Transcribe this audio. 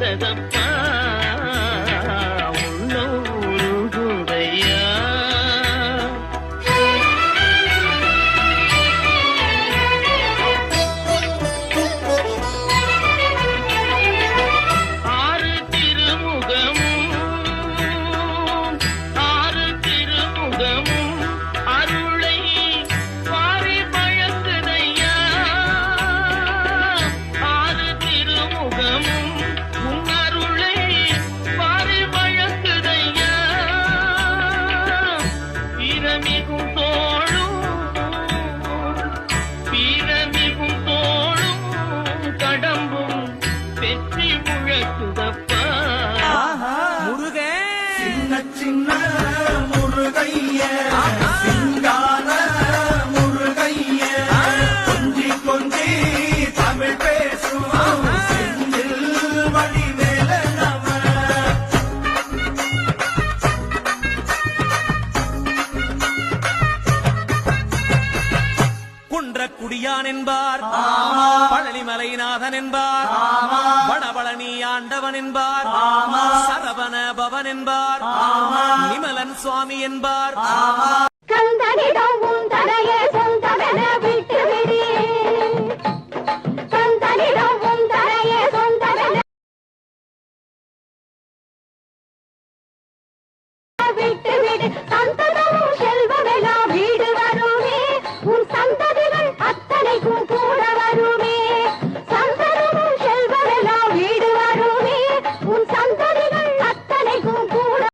பாததப்பா பிறமிகும் தோழும் பிறமிகும் தோழும் கடம்பும் சின்ன சின்ன. முடியான் என்பார். பழனிமலைநாதன் என்பார். வடபழனி ஆண்டவன் என்பார். சரவண பவன் என்பார். நிமலன் சுவாமி என்பார். கந்தனிடம் உன் தலையை